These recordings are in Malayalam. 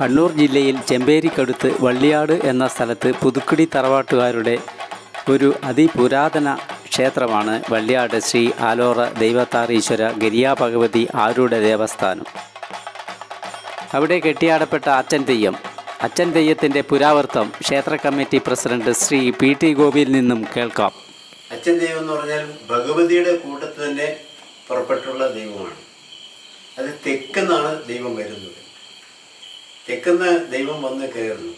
കണ്ണൂർ ജില്ലയിൽ ചെമ്പേരിക്കടുത്ത് വള്ളിയാട് എന്ന സ്ഥലത്ത് പുതുക്കുടി തറവാട്ടുകാരുടെ ഒരു അതിപുരാതന ക്ഷേത്രമാണ് വള്ളിയാട് ശ്രീ ആലോറ ദൈവത്താറീശ്വര ഗരിയാ ഭഗവതി ആരുടെ ദേവസ്ഥാനം. അവിടെ കെട്ടിയാടപ്പെട്ട അച്ഛൻ തെയ്യം. അച്ഛൻ തെയ്യത്തിന്റെ പുരാവർത്തം ക്ഷേത്ര committee president Shri P T ഗോപിയിൽ നിന്നും കേൾക്കാം. അച്ഛൻ ദൈവം എന്ന് പറഞ്ഞാൽ ഭഗവതിയുടെ കൂട്ടത്തിൽ തന്നെ പുറപ്പെട്ടുള്ള ദൈവമാണ്. അത് തെക്കെന്നാണ് ദൈവം വരുന്നത് തെക്കുന്ന് ദൈവം വന്ന് കയറുന്നു.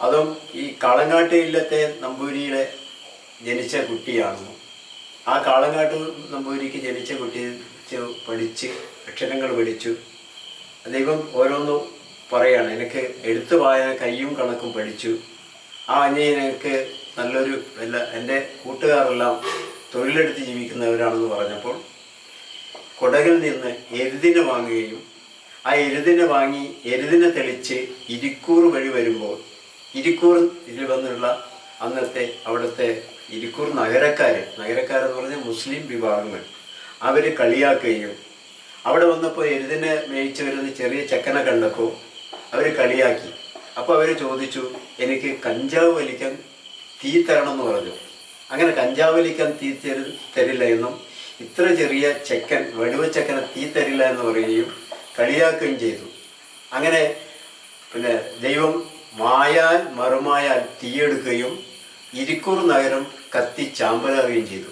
അതും ഈ കാളങ്ങാട്ട് ഇല്ലത്തെ നമ്പൂരിയുടെ ജനിച്ച കുട്ടിയാണ്. ആ കാളങ്ങാട്ട് നമ്പൂരിക്ക് ജനിച്ച കുട്ടി പഠിച്ച് അക്ഷരങ്ങൾ പഠിച്ചു. ദൈവം ഓരോന്നും പറയാണ്. എനിക്ക് എഴുത്ത് വായന കയ്യും കണക്കും പഠിച്ചു. ആ അന്യൻ എനിക്ക് നല്ലൊരു അല്ല എന്റെ കൂട്ടുകാരെല്ലാം തൊഴിലെടുത്ത് ജീവിക്കുന്നവരാണെന്ന് പറഞ്ഞപ്പോൾ കൊടകിൽ നിന്ന് എഴുതിനെ വാങ്ങുകയും ആ എരുതിനെ വാങ്ങി എരുതിനെ തെളിച്ച് ഇരിക്കൂർ വഴി വരുമ്പോൾ ഇരിക്കൂർ ഇതിൽ വന്നുള്ള അന്നത്തെ അവിടുത്തെ ഇരിക്കൂർ നഗരക്കാർ നഗരക്കാരെന്ന് പറഞ്ഞ മുസ്ലിം വിഭാഗങ്ങൾ അവർ കളിയാക്കുകയും അവിടെ വന്നപ്പോൾ എരുതിനെ മേയിച്ച് വരുന്ന ചെറിയ ചെക്കനെ കണ്ടപ്പോൾ അവർ കളിയാക്കി. അപ്പോൾ അവർ ചോദിച്ചു എനിക്ക് കഞ്ചാവ് വലിക്കാൻ തീ എന്ന് പറഞ്ഞു. അങ്ങനെ കഞ്ചാവ് വലിക്കാൻ തീ തരു തരില്ല എന്നും ഇത്ര ചെറിയ ചെക്കൻ വടുവച്ചക്കനെ തീ തരില്ല എന്ന് പറയുകയും കളിയാക്കുകയും ചെയ്തു. അങ്ങനെ പിന്നെ ദൈവം മായാൽ മറുമായാൽ തീയെടുക്കുകയും ഇരിക്കൂർ നഗരം കത്തി ചാമ്പലാകുകയും ചെയ്തു.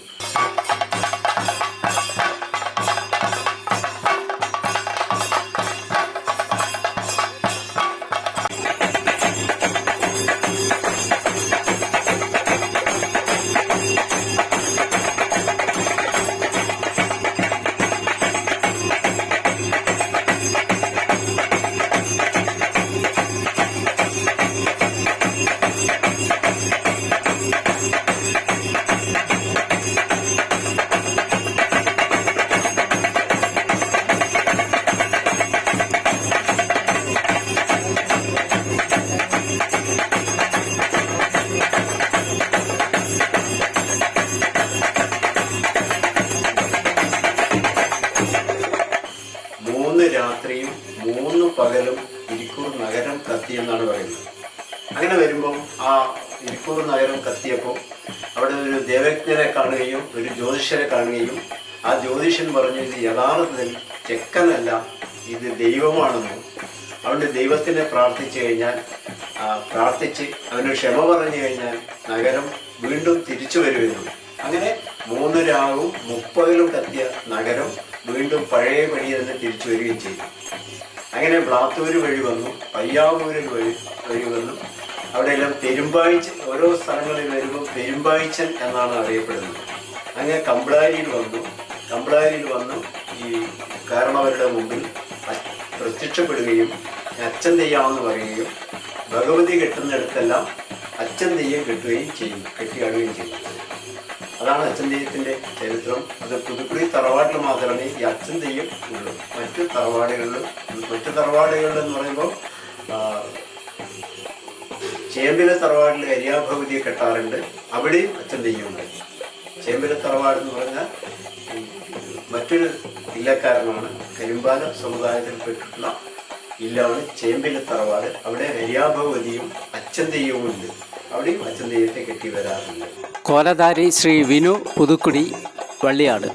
പകലും ഇരിക്കൂർ നഗരം കത്തി എന്നാണ് പറയുന്നത്. അങ്ങനെ വരുമ്പോൾ ആ ഇരിക്കൂർ നഗരം കത്തിയപ്പോൾ അവിടെ ഒരു ദേവജ്ഞരെ കാണുകയും ഒരു ജ്യോതിഷരെ കാണുകയും ആ ജ്യോതിഷൻ പറഞ്ഞു ഇത് യഥാർത്ഥത്തിൽ ചെക്കനല്ല ഇത് ദൈവമാണെന്നും. അവന്റെ ദൈവത്തിനെ പ്രാർത്ഥിച്ചു കഴിഞ്ഞാൽ പ്രാർത്ഥിച്ച് അവന് ക്ഷമ പറഞ്ഞു കഴിഞ്ഞാൽ നഗരം വീണ്ടും തിരിച്ചു വരുമെന്നും. അങ്ങനെ മൂന്ന് രാവും മുപ്പതിലും കത്തിയ നഗരം വീണ്ടും പഴയ പണി തന്നെ തിരിച്ചു വരികയും ചെയ്തു. അങ്ങനെ ബ്ലാത്തൂര് വഴി വന്നു പയ്യാവൂരിൽ വഴി വഴി വന്നു. അവിടെ എല്ലാം പെരുമ്പാഴ്ച ഓരോ സ്ഥലങ്ങളിൽ വരുമ്പോൾ പെരുമ്പാഴ്ചൻ എന്നാണ് അറിയപ്പെടുന്നത്. അങ്ങനെ കമ്പിളാരിയിൽ വന്നു. കമ്പിളാരിയിൽ വന്നു ഈ കാരണവരുടെ മുമ്പിൽ പ്രത്യക്ഷപ്പെടുകയും അച്ഛൻ തെയ്യാമെന്ന് പറയുകയും ഭഗവതി കെട്ടുന്നിടത്തെല്ലാം അച്ഛൻ തെയ്യം കെട്ടുകയും ചെയ്യും കെട്ടിയാടുകയും ചെയ്യും. അതാണ് അച്ഛൻ തെയ്യത്തിന്റെ ചരിത്രം അത് പുതുക്കുടി തറവാട്ടിൽ മാത്രമേ ഈ അച്ഛൻ തെയ്യം ഉള്ളൂ. മറ്റ് തറവാടുകളിലും മറ്റ് തറവാടുകളിൽ എന്ന് പറയുമ്പോൾ ചേമ്പിലെ തറവാടിൽ അരിയാഭവതി കെട്ടാറുണ്ട്. അവിടെയും അച്ഛൻ തെയ്യമുണ്ട് ചേമ്പിലെ തറവാട് എന്ന് പറഞ്ഞാൽ മറ്റൊരു ഇല്ലക്കാരനാണ്. കരിമ്പാല സമുദായത്തിൽപ്പെട്ടിട്ടുള്ള ഇല്ലാണ് ചേമ്പിലെ തറവാട്. അവിടെ അരിയാഭവതിയും അച്ഛൻ ഉണ്ട്. അവിടെയും അച്ഛൻ തെയ്യത്തെ കെട്ടി വരാറുണ്ട്. കോലധാരി ശ്രീ വിനു പുതുക്കുടി വള്ളിയാട്